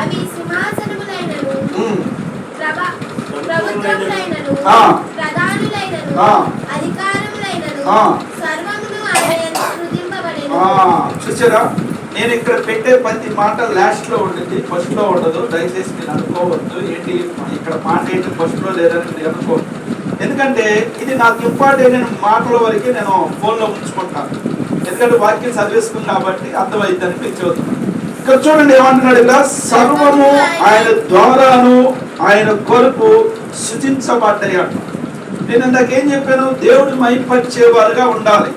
అవి సింహాసనములైనను ప్రభుత్వములైనను. ప్రధానులైనను. అధికారములైనను. సర్వమును చూసారా? నేను ఇక్కడ పెట్టే ప్రతి మాట లాస్ట్లో ఉంటుంది ఫస్ట్లో ఉండదు. దయచేసి నేను అనుకోవద్దు. ఏంటి? ఇక్కడ మాట ఏంటి? ఫస్ట్లో లేదని నేను అనుకోవద్దు. ఎందుకంటే ఇది నాకు ఇంపార్టెంట్ అయిన మాటల వరకే నేను ఫోన్లో ఉంచుకుంటాను. ఎందుకంటే వాక్యం చదివేసుకుని కాబట్టి అర్థమైందని మీకు చెబుతున్నాను ఇక్కడ చూడండి ఏమంటున్నాడు ఇలా సర్వము ఆయన ద్వారాను ఆయన కొరకు శుచించబడ్డాయి అంట. నేను ఇందాక ఏం చెప్పాను? దేవుడు మైపరిచేవారుగా ఉండాలి.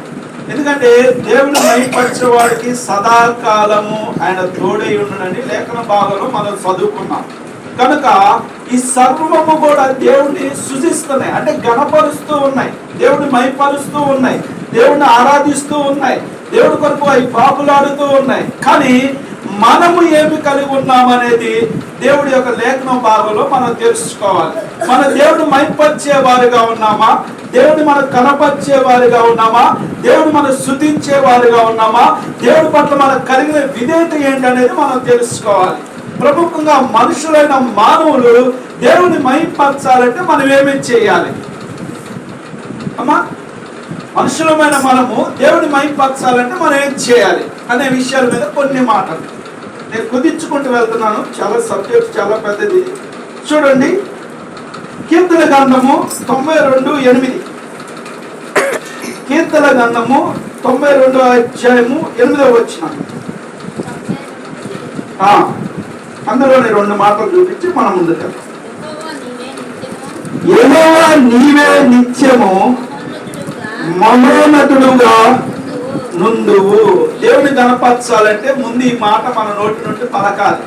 ఎందుకంటే దేవుడు మైపరిచేవాడికి సదాకాలము ఆయన తోడై ఉండడని లేఖన భాగంలో మనం చదువుకున్నాం. కనుక ఈ సర్వము కూడా దేవుడిని సృజిస్తున్నాయి. అంటే గణపరుస్తూ ఉన్నాయి. దేవుడిని మైపరుస్తూ ఉన్నాయి. దేవుడిని ఆరాధిస్తూ ఉన్నాయి. దేవుడి కొరకు అవి పాపులాడుతూ ఉన్నాయి. కానీ మనము ఏమి కలిగి ఉన్నామనేది దేవుడి యొక్క లేఖనం భాగంలో మనం తెలుసుకోవాలి. మన దేవుడు మైపరిచే వారిగా ఉన్నామా? దేవుడు మనం కనపరిచే వారిగా ఉన్నామా? దేవుడు మనం శుద్ధించే వారిగా ఉన్నామా? దేవుడి పట్ల మనకు కలిగిన విధేయత ఏంటనేది మనం తెలుసుకోవాలి. ప్రముఖంగా మనుషులైన మానవులు దేవుని మైపరచాలంటే మనం ఏమేమి చేయాలి? అమ్మా మనుషులమైన మనము దేవుని మైపరచాలంటే మనం ఏం చేయాలి అనే విషయాల మీద కొన్ని మాటలు. నేను కుదించుకుంటూ వెళ్తున్నాను. చాలా సబ్జెక్ట్ చాలా పెద్దది. చూడండి. కీర్తన గంధము తొంభై రెండు ఎనిమిది. కీర్తన గంధము తొంభై రెండు అధ్యాయము ఎనిమిదవ వచ్చిన అందులోని రెండు మాటలు చూపించి మనం ముందుకు. యెహోవా నీవే నిత్యము. మహోన్నతుడుగా నుండువు. దేవుని కనపరచాలంటే ముందు ఈ మాట మన నోటి నుండి పలకాలి.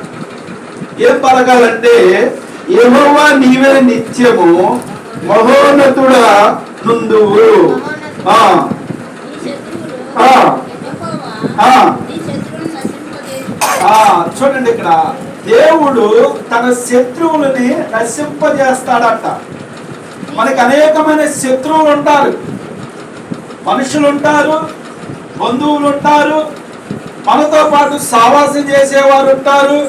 ఏం పలకాలంటే యెహోవా నీవే నిత్యము మహోన్నతుడా నుండువు. చూడండి ఇక్కడ. దేవుడు తన శత్రువులని నశింపజేస్తాడంట. మనకి అనేకమైన శత్రువులు ఉంటారు మనుషులు ఉంటారు బంధువులు ఉంటారు మనతో పాటు సావాసం చేసేవారు ఉంటారు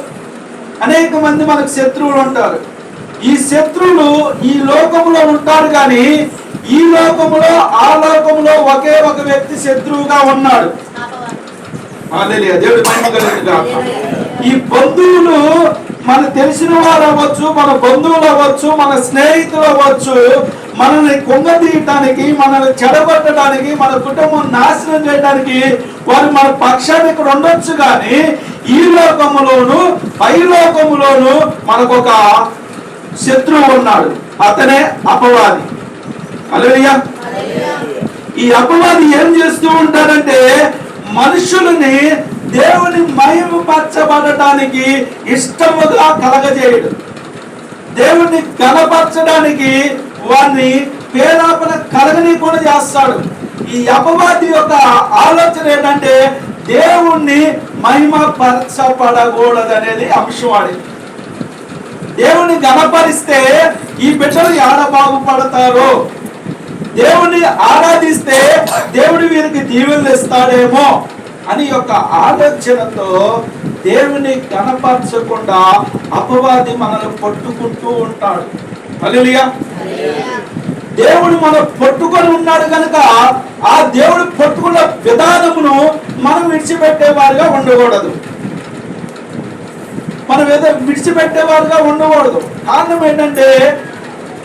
అనేక మంది మనకు శత్రువులు ఉంటారు ఈ శత్రువులు ఈ లోకంలో ఉంటారు కానీ ఈ లోకములో ఆ లోకములో ఒకే ఒక వ్యక్తి శత్రువుగా ఉన్నాడు. దేవుడి మహిమ. ఈ బంధువులు మన తెలిసిన వారు అవ్వచ్చు మన బంధువులు అవ్వచ్చు మన స్నేహితులు అవ్వచ్చు మనల్ని కుంగతీయటానికి మనల్ని చెడగొట్టడానికి మన కుటుంబం నాశనం చేయడానికి వారు మన పక్షాన్ని ఇక్కడ ఉండొచ్చు కానీ ఈ లోకములోను పై లోకములోను మనకు ఒక శత్రువు ఉన్నాడు. అతనే అపవాది. అలలియా ఈ అపవాది ఏం చేస్తూ ఉంటాడంటే మనుషులని దేవుని మహిమపరచబడటానికి ఇష్టముగా కలగజేయడు. దేవుణ్ణి కనపరచడానికి వారిని పేరాపన కలగని కూడా చేస్తాడు. ఈ అపవాది యొక్క ఆలోచన ఏంటంటే దేవుణ్ణి మహిమపరచబడకూడదు అనేది అంశం వాడి దేవుని గణపరిస్తే ఈ బిడ్డలు ఆడ బాగుపడతారు? దేవుణ్ణి ఆరాధిస్తే దేవుడు వీరికి దీవెనలు ఇస్తాడేమో? అని యొక్క ఆలోచనతో దేవుని కనపరచకుండా అపవాది మనల్ని పట్టుకుంటూ ఉంటాడు. హల్లెలూయా. దేవుడు మనం పట్టుకొని ఉన్నాడు కనుక ఆ దేవుడు పట్టుకున్న విధానమును మనం విడిచిపెట్టే వారిగా ఉండకూడదు. మనం ఏదో విడిచిపెట్టేవారుగా ఉండకూడదు. కారణం ఏంటంటే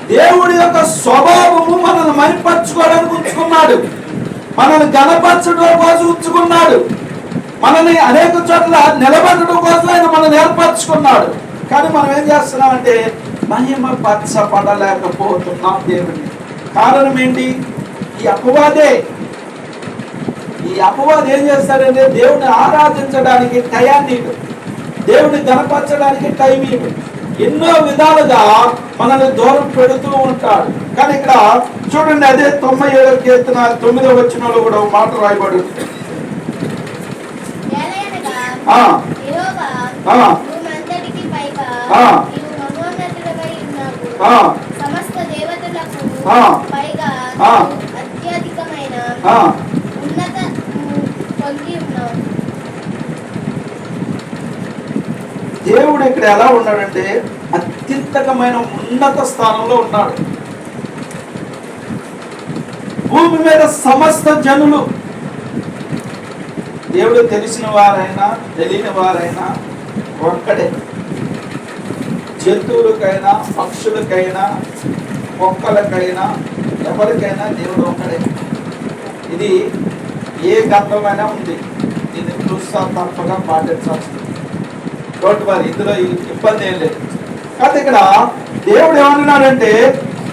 దేవుడి యొక్క స్వభావము మనల్ని మరిపరచుకోవడానికి ఉంచుకున్నాడు. మనల్ని గణపరచడం కోసం ఉంచుకున్నాడు. మనల్ని అనేక చోట్ల నిలబెట్టడం కోసం ఆయన మనల్ని ఏర్పరచుకున్నాడు. కానీ మనం ఏం చేస్తున్నామంటే మహిమ పరచబడలేకపోతున్నాం దేవుడిని కారణం ఏంటి? ఈ అపవాదే. ఈ అపవాదం ఏం చేస్తాడంటే దేవుని ఆరాధించడానికి టయాన్ని ఇవ్వడు. దేవుని గణపరచడానికి టైం ఇవ్వడు. ఎన్నో విధాలుగా మనల్ని దూరం పెడుతూ ఉంటాడు. కానీ ఇక్కడ చూడండి అదే తొంభై ఏడో కీర్తన తొమ్మిదో వచ్చినలో కూడా మాట రాయబడి సమస్త దేవతలకు. పైగా అత్యధికమైన ఆ, ఉన్నత ఉమ్, పొంది ఉన్నావు దేవుడు ఇక్కడ ఎలా ఉన్నాడంటే అత్యంతకమైన ఉన్నత స్థానంలో ఉన్నాడు. భూమి మీద సమస్త జనులు. దేవుడు తెలిసిన వారైనా తెలియని వారైనా ఒక్కడే. జంతువులకైనా పక్షులకైనా మొక్కలకైనా ఎవరికైనా దేవుడు ఒక్కడే. ఇది ఏ గంధమైనా ఉంది. ఇది తప్పగా పాటించాల్సింది డోంట్ వరీ ఇందులో ఇబ్బంది ఏం లేదు. కాబట్టి ఇక్కడ దేవుడు ఏమన్నాడంటే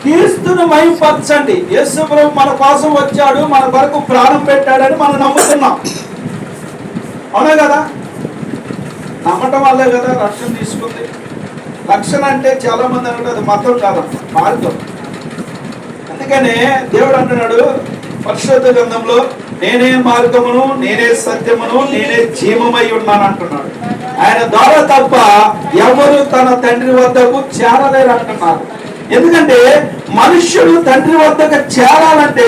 క్రీస్తును మైపరచండి యేసు ప్రభు మన కోసం వచ్చాడు మన కొరకు ప్రాణం పెట్టాడని మనం నమ్ముతున్నాం. అవునా కదా? నమ్మటం వల్లే కదా రక్షణ తీసుకుంది. రక్షణ అంటే చాలా మంది అనుకుంటే అది మతం కాదమ్మా మార్గం. అందుకనే దేవుడు అంటున్నాడు పరిశుద్ధ గ్రంథంలో నేనే మార్గమును నేనే సత్యమును నేనే జీవమై ఉన్నాను అంటున్నాడు. ఆయన ద్వారా తప్ప ఎవరు తన తండ్రి వద్దకు చేరలేరు అంటున్నారు ఎందుకంటే మనుష్యుడు తండ్రి వద్దకు చేరాలంటే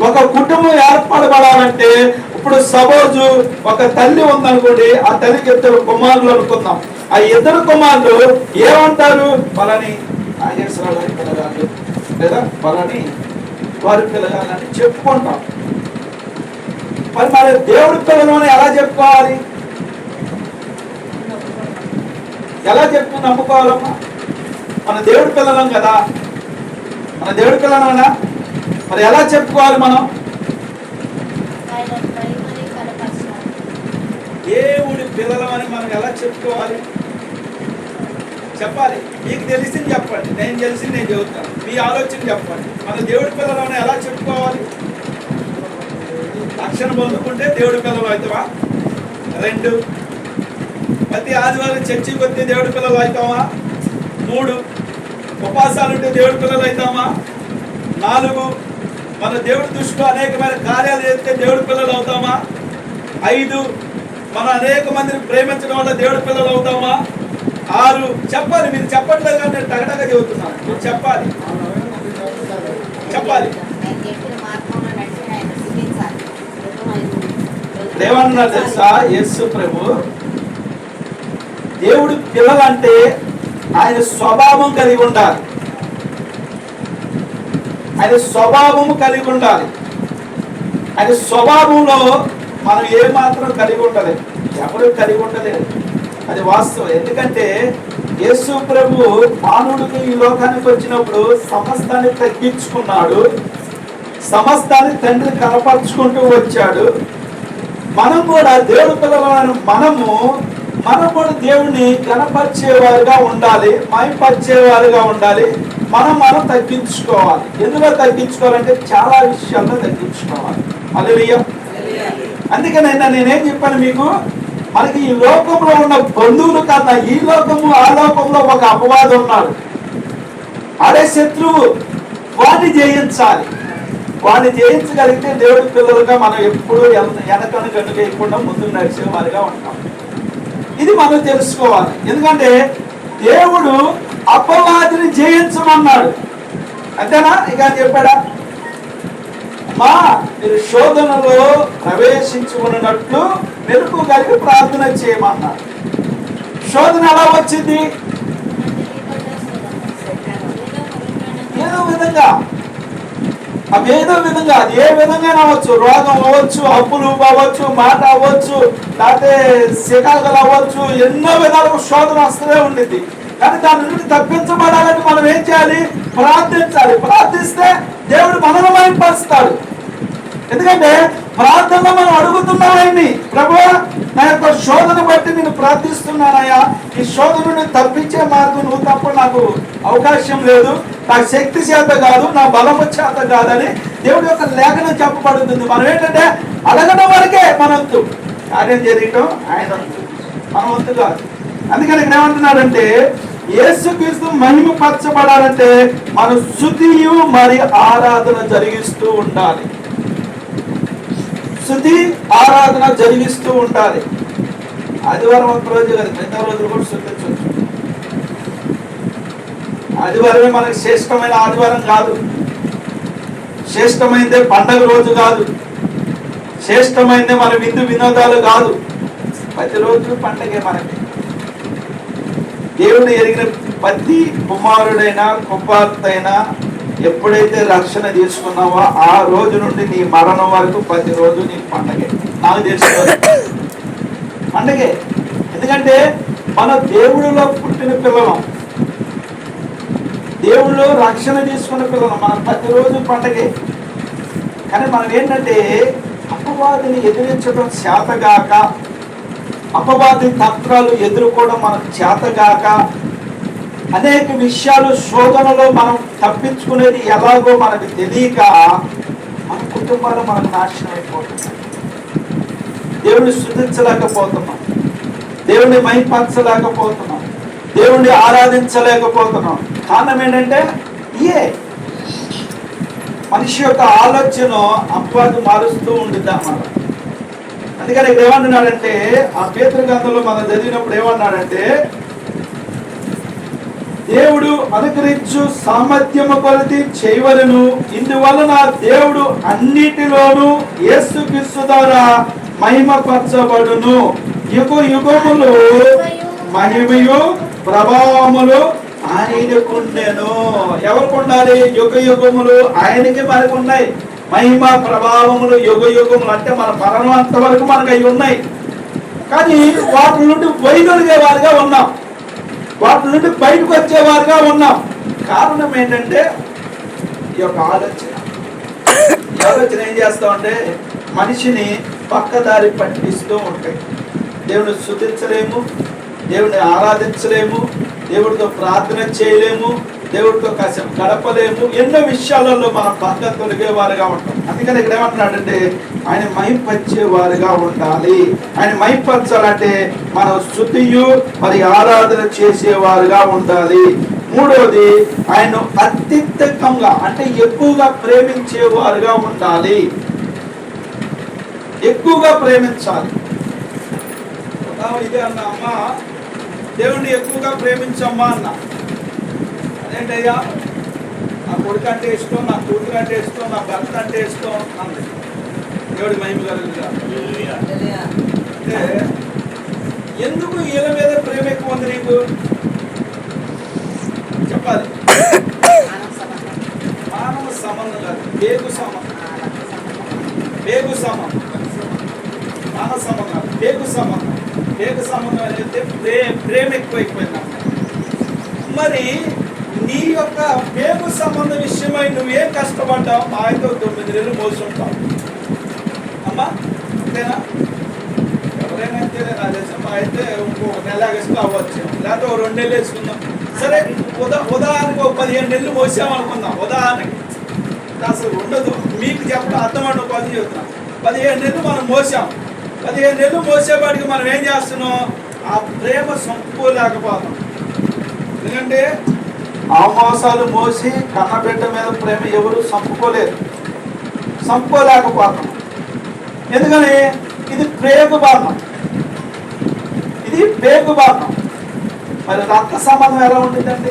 ఒక కుటుంబం ఏర్పడబడాలంటే ఇప్పుడు సపోజ్ ఒక తల్లి ఉందనుకోండి ఆ తల్లికి ఇద్దరు కుమారులు అనుకుందాం. ఆ ఇద్దరు కుమారులు ఏమంటారు? పలాని నాగేశ్వరరావు గారి పిల్లగాళ్ళు లేదా పలాని వారి పిల్లగాళ్ళని చెప్పుకుంటాం. మరి మరి దేవుడి పిల్లలని ఎలా చెప్పుకోవాలి? ఎలా చెప్పు నమ్ముకోవాలమ్మా? మన దేవుడి పిల్లలం కదా. మన దేవుడి పిల్లలమేనా మరి ఎలా చెప్పుకోవాలి మనం? దేవుడి పిల్లలం అని పిల్లలమని మనం ఎలా చెప్పుకోవాలి? చెప్పాలి. మీకు తెలిసింది చెప్పండి. నేను తెలిసింది నేను చెబుతాను. మీ ఆలోచన చెప్పండి. మన దేవుడి పిల్లలని ఎలా చెప్పుకోవాలి? రక్షణ పొందుకుంటే దేవుడి పిల్లలు అవుతావా? రెండు. ప్రతి ఆదివారం చర్చికి వస్తే దేవుడి పిల్లలు అవుతావా మూడు ఉపవాసాలు ఉంటే దేవుడి పిల్లలు అవుతామా? నాలుగు మన దేవుడి దృష్టిలో అనేకమైన కార్యాలు చేస్తే దేవుడి పిల్లలు అవుతామా? ఐదు మన అనేక మందిని ప్రేమించడం వల్ల దేవుడి పిల్లలు అవుతామా? ఆరు చెప్పాలి మీరు చెప్పట్లేదు కానీ నేను టగటగా చెబుతున్నాను. మీరు చెప్పాలి. చెప్పాలి. నేను చెప్పిన మార్గంలో నడిచి ఆయన శిక్షించాలి. ఏమన్నా తెలుసా? యేసు ప్రభు దేవుడి పిల్లలంటే ఆయన స్వభావం కలిగి ఉండాలి. ఆయన స్వభావము కలిగి ఉండాలి. ఆయన స్వభావంలో మనం ఏ మాత్రం కలిగి ఉండలేదు ఎవరు కలిగి ఉండలేదు అది వాస్తవం. ఎందుకంటే యేసు ప్రభు మానవుడికి ఈ లోకానికి వచ్చినప్పుడు సమస్తాన్ని తగ్గించుకున్నాడు. సమస్తాన్ని తండ్రి కనపరుచుకుంటూ వచ్చాడు. మనం కూడా దేవుడు పిల్లలైన మనము మనం కూడా దేవుణ్ణి కనపరిచేవారుగా ఉండాలి మైపరిచేవారుగా ఉండాలి. మనం మనం తగ్గించుకోవాలి. ఎందులో తగ్గించుకోవాలంటే చాలా విషయాల్లో తగ్గించుకోవాలి. అలెలియ అందుకని నిన్న నేనేం చెప్పాను మీకు? మనకి ఈ లోకంలో ఉన్న బంధువులు కన్నా ఈ లోకము ఆ లోకంలో ఒక అపవాదం ఉన్నాడు. అదే శత్రువు వాడిని జయించాలి. వాడిని జయించగలిగితే దేవుడి పిల్లలుగా మనం ఎప్పుడూ వెనకను గనుకేయకుండా ముందుకు ముందు వారిగా ఉంటాం. ఇది మనం తెలుసుకోవాలి. ఎందుకంటే దేవుడు అపవాదిని జయించమన్నాడు. అంతేనా? ఇక చెప్పాడా? మా మీరు శోధనలో ప్రవేశించుకున్నట్లు మెరుపు కలిగి ప్రార్థన చేయమన్నారు. శోధన ఎలా వచ్చింది? ఏదో విధంగా అవి ఏదో విధంగా అది ఏ విధంగా అవ్వచ్చు. రోగం అవ్వచ్చు అప్పులు అవ్వచ్చు మాట అవ్వచ్చు లేకపోతే శిఖాలు అవ్వచ్చు ఎన్నో విధాలుగా శోధన వస్తూనే ఉండింది కానీ దాని నుండి తప్పించబడాలని మనం ఏం చేయాలి? ప్రార్థించాలి. ప్రార్థిస్తే దేవుడు మనల్ని మైపరుస్తాడు ఎందుకంటే ప్రార్థనలో మనం అడుగుతున్నాం ఆయన్ని ప్రభు నా యొక్క శోధన బట్టి నేను ప్రార్థిస్తున్నానయ్యా. ఈ శోధన తప్పించే మార్గం నువ్వు తప్ప నాకు అవకాశం లేదు. నా శక్తి చేత కాదు నా బలము చేత కాదని దేవుడి యొక్క లేఖనం చెప్పబడుతుంది. మనం ఏంటంటే అడగడం వరకే మన కార్యం చేయటం ఆయన మనవంతు మన వంతు కాదు. అందుకని ఇక్కడ ఏమంటున్నాడంటే యేసుక్రీస్తు మహిమ పరచబడాలంటే మన శుద్ధియు మరి ఆరాధన జరిగిస్తూ ఉండాలి. శుద్ధి ఆరాధన జరిగిస్తూ ఉండాలి ఆదివారం ఒక రోజు కాదు మిగతా రోజులు కూడా శుద్ధించవచ్చు ఆదివారమే మనకు శ్రేష్టమైన ఆదివారం కాదు. శ్రేష్టమైనదే పండగ రోజు కాదు. శ్రేష్టమైందే మన విందు వినోదాలు కాదు. ప్రతిరోజు పండగే మనకి. దేవుడు ఎరిగిన ప్రతి కుమారుడైనా కుమార్తెైనా ఎప్పుడైతే రక్షణ తీసుకున్నావో ఆ రోజు నుండి నీ మరణం వరకు ప్రతిరోజు నీ పండగే. నాకు తెలుసు. పండగే. ఎందుకంటే మన దేవుడిలో పుట్టిన పిల్లలం. దేవుడిలో రక్షణ తీసుకున్న పిల్లలం. మన ప్రతిరోజు పండగే. కానీ మనం ఏంటంటే అపవాదిని ఎదిరించడం చేతగాక అపవాది తంత్రాలు ఎదుర్కోవడం మనకు చేతగాక అనేక విషయాలు శోధనలో మనం తప్పించుకునేది ఎలాగో మనకు తెలియక మన కుటుంబాలు మనకు నాశనం అయిపోతున్నాయి. దేవుడిని శుద్ధించలేకపోతున్నాం. దేవుడిని మైపరచలేకపోతున్నాం. దేవుణ్ణి ఆరాధించలేకపోతున్నాం. కారణం ఏంటంటే ఏ? మనిషి యొక్క ఆలోచన అపవాది మారుస్తూ ఉండిద్దాం అన్నమాట. అందుకని ఇక్కడ ఏమంటున్నాడంటే ఆ పేతృ గ్రంథంలో మనం చదివినప్పుడు ఏమన్నాడంటే దేవుడు అనుగ్రహించు సామర్థ్యము కొలది చేయవలను. ఇందువలన దేవుడు అన్నిటిలోనూ యేసుక్రీస్తు ద్వారా మహిమపరచబడును. యుగ యుగములు మహిమయు ప్రభావములు ఆయనకుండెను. ఎవరికి ఉండాలి? యుగ యుగములు ఆయనకి మనకు ఉన్నాయి. మహిమ ప్రభావములు యుగ యుగములు అంటే మన మరణం అంతవరకు మనకు అవి ఉన్నాయి. కానీ వాటి నుండి వైదొలిగే వారిగా ఉన్నాం. వాటి నుండి బయటకు వచ్చేవారుగా ఉన్నాం. కారణం ఏంటంటే ఈ యొక్క ఆలోచన. ఈ ఆలోచన ఏం చేస్తామంటే మనిషిని పక్కదారి పట్టిస్తూ ఉంటాయి. దేవుని శుద్ధించలేము దేవుని ఆరాధించలేము దేవుడితో ప్రార్థన చేయలేము దేవుడితో కాసేపు గడపలేము ఎన్నో విషయాలలో మనం పక్క తొలిగేవారుగా ఉంటాం. అందుకని ఇక్కడ ఏమంటున్నాడంటే ఆయన మైపరిచేవారుగా ఉండాలి. ఆయన మైపరచాలంటే మనం శుద్ధియు మరి ఆరాధన చేసేవారుగా ఉండాలి. మూడవది ఆయన అత్యంతంగా అంటే ఎక్కువగా ప్రేమించేవారుగా ఉండాలి. ఎక్కువగా ప్రేమించాలి. ఇదే అన్న అమ్మ దేవుణ్ణి ఎక్కువగా ప్రేమించమ్మా అన్న. అయ్యా? నా కొడుకు అంటే ఇష్టం నా కూతురు అంటే ఇష్టం నా భర్త అంటే ఇష్టం అంది. దేవుడి మహిమ కలుగుగా అంటే ఎందుకు వీళ్ళ మీద ప్రేమ ఎక్కువ ఉంది నీకు? చెప్పాలి. మానవ సంబంధం కాదు పేగు సంబంధం. పేగు సంబంధం. మానవ సంబంధం పేగు సంబంధం. పేగు సంబంధం అనేది ప్రే ప్రేమ ఎక్కువ ఎక్కువైంది మరి నీ యొక్క పేగు సంబంధం విషయమై నువ్వేం కష్టపడ్డావు? మా అయితే తొమ్మిది నెలలు మోసి అమ్మా అంతేనా? ఎవరైనా అంతేనే నా దేశం మా అయితే ఇంకో నెల వేసుకో అవ్వచ్చు. లేకపోతే ఓ రెండు నెలలు వేసుకుందాం. సరే ఉదా ఉదాహరణకు ఒక పదిహేను నెలలు మోసామనుకుందాం. ఉదాహరణకి. అసలు ఉండదు. మీకు చెప్పడం అర్థమైన పది చెబుతున్నాం పదిహేను నెలలు మనం మోసాం. పదిహేను నెలలు మోసేపాటికి మనం ఏం చేస్తున్నాం? ఆ ప్రేమ సంపుకోలేకపోతాం ఎందుకంటే అవమాసాలు మోసి కన్నబిడ్డ మీద ప్రేమ ఎవరు చంపుకోలేరు చంపుకోలేకపోతున్నాం. ఎందుకని? ఇది ప్రేమ బాధం. ఇది పేగు బాధం. మరి రక్త సంబంధం ఎలా ఉంటుందండి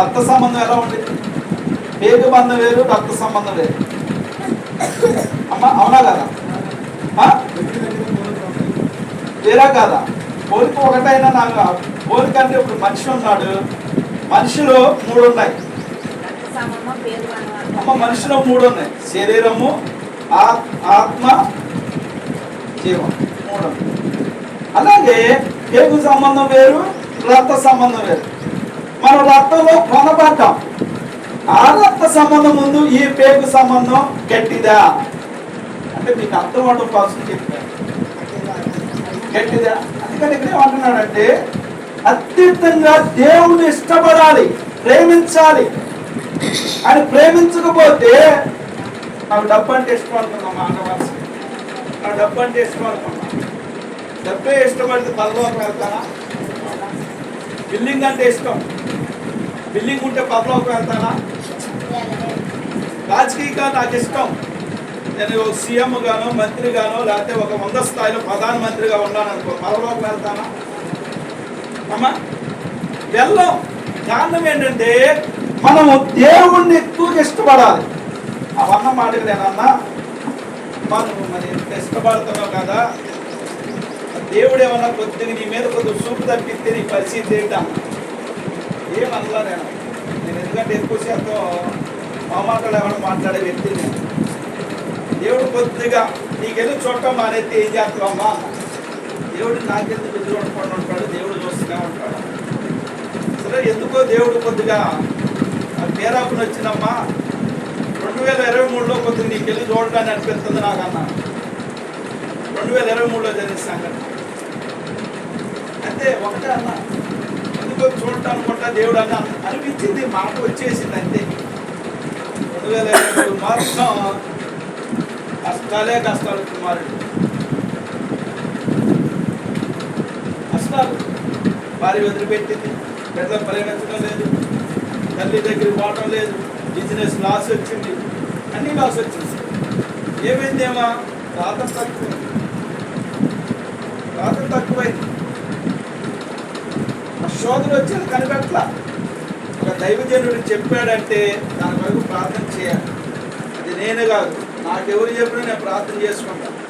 రక్త సంబంధం ఎలా ఉంటుంది పేగు బంధం వేరు రక్త సంబంధం వేరు. అమ్మా అవునా కదా? ఆ? వేరా కాదా? కోరిక ఒకటైనా నాకు పోలిక అంటే ఇప్పుడు మనిషి ఉన్నాడు. మనిషిలో మూడు ఉన్నాయి అమ్మ మనిషిలో మూడు ఉన్నాయి శరీరము ఆత్- ఆత్మ జీవం. మూడు అలాగే పేగు సంబంధం వేరు రక్త సంబంధం వేరు. మనం రక్తంలో కొనబడ్డాం. ఆ రక్త సంబంధం ముందు ఈ పేగు సంబంధం గట్టిదా? అంటే మీకు అర్థం అవడం కోసం చెప్తాను. గట్టిదా? ఇక్కడ ఏమంటున్నాడంటే అత్యంతంగా దేవుని ఇష్టపడాలి ప్రేమించాలి. అని ప్రేమించకపోతే నాకు డబ్బు అంటే ఇష్టం అనుకున్నాం మానవాల్సి నాకు డబ్బు అంటే ఇష్టం అనుకున్నాం డబ్బే ఇష్టపడితే పదలోకి వెళ్తానా బిల్డింగ్ అంటే ఇష్టం. బిల్డింగ్ ఉంటే పదలోకి వెళ్తానా రాజకీయంగా నాకు ఇష్టం. నేను ఒక సీఎం గానో మంత్రి లేకపోతే ఒక వంద స్థాయిలో ప్రధానమంత్రిగా ఉన్నాను అనుకో పదలోకి వెళ్తానా? అమ్మా వెళ్ళం. కారణం ఏంటంటే మనము దేవుణ్ణి ఎక్కువగా ఇష్టపడాలి. అవన్న మాటకు నేనన్నా మనం మరి ఇంత ఇష్టపడుతున్నావు కదా? దేవుడు ఏమన్నా కొద్దిగా నీ మీద కొద్దిగా చూపు తప్పిస్తే నీ పరిస్థితి ఏంటా? ఏమనలా నేను? నేను ఎందుకంటే ఎక్కువ శాతం మా మాటలు ఏమైనా మాట్లాడే వ్యక్తి నేను దేవుడు కొద్దిగా నీకెందుకు చూడటం మానేస్తే ఏం చేస్తావమ్మా? దేవుడు నాకెందుకు చూడకుండా ఉంటాడు దేవుడు చూస్తూనే ఉంటాడు. సరే ఎందుకో దేవుడు కొద్దిగా పేరాకుని వచ్చినమ్మా రెండు వేల ఇరవై మూడులో కొద్దిగా నీకు వెళ్ళి చూడటాన్ని అనిపిస్తుంది నాకన్నా. రెండు వేల ఇరవై మూడులో జరిగిన సంఘటన. అంతే ఒకటే అన్న ఎందుకో చూడటం అనుకుంటా దేవుడు అన్న అనిపించింది మాట వచ్చేసింది అంతే. రెండు వేల ఇరవై మూడు మాత్రం కష్టాలే కష్టాలు కుమారుడు. కష్టాలు భార్య వదిలిపెట్టింది. పెద్ద పరిగణించడం లేదు. తల్లి దగ్గరికి పోవటం లేదు. బిజినెస్ లాస్ వచ్చింది. అన్ని లాస్ వచ్చింది. ఏమైందేమా రాత తక్కువ రాత తక్కువైంది. ఆ శోధన వచ్చేది కనిపెట్ల ఒక దైవజనుడు చెప్పాడంటే దాని వరకు ప్రార్థన చేయాలి. అది నేను కాదు. నాకెవరు చెప్పినా నేను ప్రార్థన చేసుకుంటాను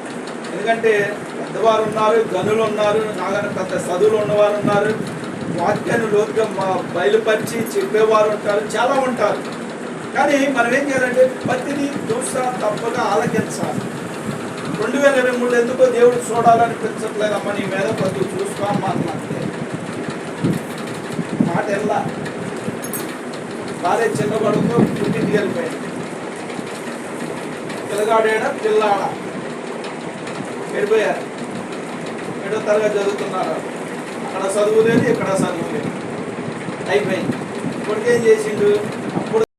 ఎందుకంటే పెద్దవారు ఉన్నారు గనులు ఉన్నారు నాగన పెద్ద చదువులు ఉన్నవారు ఉన్నారు. వాక్యాన్ని లోతుగా మా- బయలుపరిచి చెప్పేవారు ఉంటారు చాలా ఉంటారు. కానీ మనం ఏం చేయాలంటే ప్రతిదీ చూసా తప్పగా ఆలకించాలి. రెండు వేల ఇరవై మూడు ఎందుకో దేవుడు చూడాలనిపించట్లేదమ్మా నీ మీద కొద్దిగా చూసుకోమ్మా అన్నట్లే మాట ఎలా భార్య చిన్నబడుతో పుట్టింటికి వెళ్ళిపోయింది. పిల్లగాడేడ పిల్లాడ వెళ్ళిపోయారు ఏడో తరగతి చదువుతున్నారు. అక్కడ చదువు లేదు ఇక్కడ చదువు లేదు అయిపోయింది. ఇప్పటికేం చేసిండు? అప్పుడు